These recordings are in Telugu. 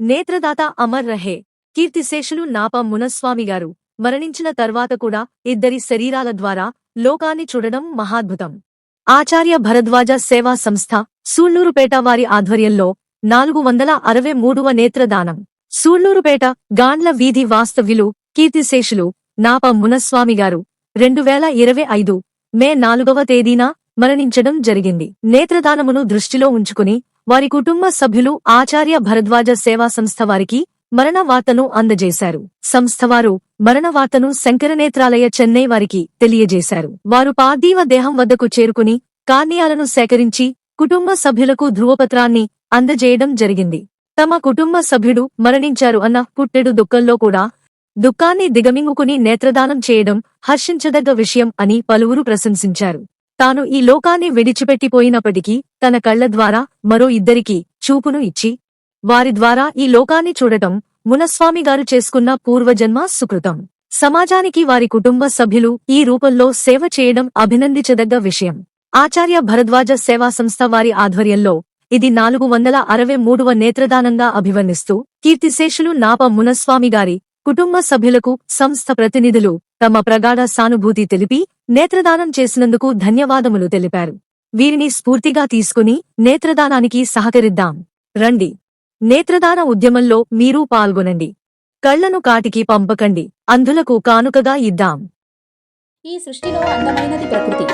నేత్రదాత అమర్ రహే కీర్తిశేషులు నాప మునస్వామి గారు. మరణించిన తర్వాత కూడా ఇద్దరి శరీరాల ద్వారా లోకాన్ని చూడడం మహాద్భుతం. ఆచార్య భరద్వాజ సేవా సంస్థ సూళ్ళూరుపేట వారి ఆధ్వర్యంలో నాలుగు వందల అరవై మూడవ నేత్రదానం. సూళ్ళూరుపేట గాండ్ల వీధి వాస్తవ్యులు కీర్తిశేషులు నాప మునస్వామిగారు రెండు వేల ఇరవై ఐదు మే నాలుగవ తేదీన మరణించడం జరిగింది. నేత్రదానమును దృష్టిలో ఉంచుకుని వారి కుటుంబ సభ్యులు ఆచార్య భరద్వాజ సేవా సంస్థ వారికి మరణవార్తను అందజేశారు. సంస్థవారు మరణవార్తను శంకరనేత్రాలయ చెన్నై వారికి తెలియజేశారు. వారు పార్థివ దేహం వద్దకు చేరుకుని కార్నియాలను సేకరించి కుటుంబ సభ్యులకు ధృవపత్రాన్ని అందజేయడం జరిగింది. తమ కుటుంబ సభ్యుడు మరణించారు అన్న పుట్టెడు దుఃఖంలో కూడా దుఃఖాన్ని దిగమింగుకుని నేత్రదానం చేయడం హర్షించదగ్గ విషయం అని పలువురు ప్రశంసించారు. తాను ఈ లోకాన్ని విడిచిపెట్టిపోయినప్పటికీ తన కళ్ళ ద్వారా మరో ఇద్దరికి చూపును ఇచ్చి వారి ద్వారా ఈ లోకాన్ని చూడటం మునస్వామిగారు చేసుకున్న పూర్వజన్మ సుకృతం. సమాజానికి వారి కుటుంబ సభ్యులు ఈ రూపంలో సేవ చేయడం అభినందించదగ్గ విషయం. ఆచార్య భరద్వాజ సేవా సంస్థ వారి ఆధ్వర్యంలో ఇది నాలుగు వందల అరవై మూడవ నేత్రదానంగా అభివర్ణిస్తూ కీర్తిశేషులు నాప మునస్వామి గారి కుటుంబ సభ్యులకు సంస్థ ప్రతినిధులు తమ ప్రగాఢ సానుభూతి తెలిపి నేత్రదానం చేసినందుకు ధన్యవాదములు తెలిపారు. వీరిని స్ఫూర్తిగా తీసుకుని నేత్రదానానికి సహకరిద్దాం. రండి. నేత్రదాన ఉద్యమంలో మీరూ పాల్గొనండి. కళ్ళను కాటికి పంపకండి. అంధులకు కానుకగా ఇద్దాం. ఈ సృష్టిలో అందమైనది ప్రకృతి.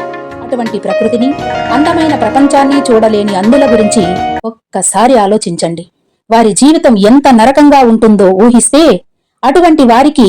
అటువంటి ప్రకృతిని అందమైన ప్రపంచాన్ని చూడలేని అందుల గురించి ఒక్కసారి ఆలోచించండి. వారి జీవితం ఎంత నరకంగా ఉంటుందో ఊహిస్తే అటువంటి వారికి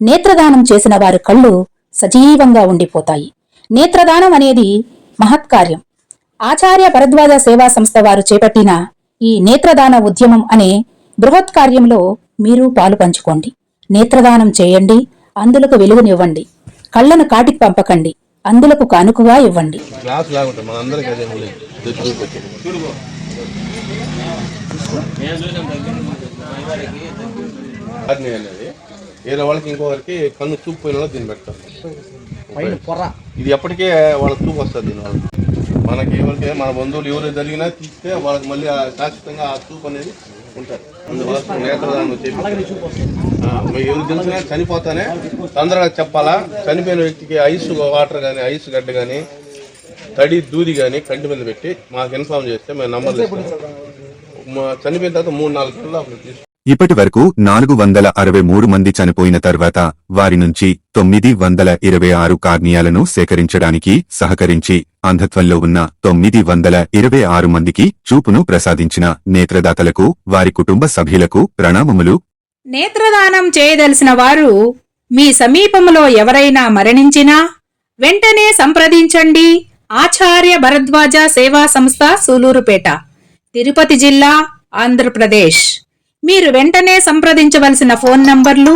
నేత్రదానం చేసిన వారి కళ్ళు సజీవంగా ఉండిపోతాయి. నేత్రదానం అనేది మహత్కార్యం. ఆచార్య భరద్వాజ సేవా సంస్థ వారు చేపట్టిన ఈ నేత్రదాన ఉద్యమం అనే బృహత్ కార్యంలో మీరు పాలు పంచుకోండి. నేత్రదానం చేయండి అందులకు వెలుగునివ్వండి. కళ్ళను కాటికి పంపకండి అందులకు కానుకగా ఇవ్వండి. అదే వేరే వాళ్ళకి ఇంకొకరికి కన్ను చూపు పోయిన వాళ్ళకి దీన్ని పెడతారు ఇది ఎప్పటికే వాళ్ళకి చూపు వస్తుంది దీని వల్ల మనకి ఎవరికి మన బంధువులు ఎవరు జరిగినా తీస్తే వాళ్ళకి మళ్ళీ శాశ్వతంగా ఆ చూపు అనేది ఉంటుంది. అందువల్ల నేత్రదానం ఎవరు తెలిసినా చనిపోతానే తొందరగా చెప్పాలా? చనిపోయిన వ్యక్తికి ఐస్ వాటర్ కానీ ఐస్ గడ్డ కానీ తడి దూది కానీ కంటి మీద పెట్టి మాకు ఇన్ఫార్మ్ చేస్తే మేము మా చనిపోయిన తర్వాత మూడు నాలుగు గంటలు అప్పుడు తీసుకుంటాం. ఇప్పటి వరకు నాలుగు వందల అరవై మూడు మంది చనిపోయిన తర్వాత వారి నుంచి తొమ్మిది వందల ఇరవై ఆరు కార్నియాలను సేకరించడానికి సహకరించి అంధత్వంలో ఉన్న తొమ్మిది వందల ఇరవై ఆరు మందికి చూపును ప్రసాదించిన నేత్రదాతలకు వారి కుటుంబ సభ్యులకు ప్రణామములు. నేత్రదానం చేయదలిసిన వారు మీ సమీపంలో ఎవరైనా మరణించినా వెంటనే సంప్రదించండి. ఆచార్య భరద్వాజ సేవా సంస్థ సూలూరుపేట తిరుపతి జిల్లా ఆంధ్రప్రదేశ్. మీరు వెంటనే సంప్రదించవలసిన ఫోన్ నంబర్లు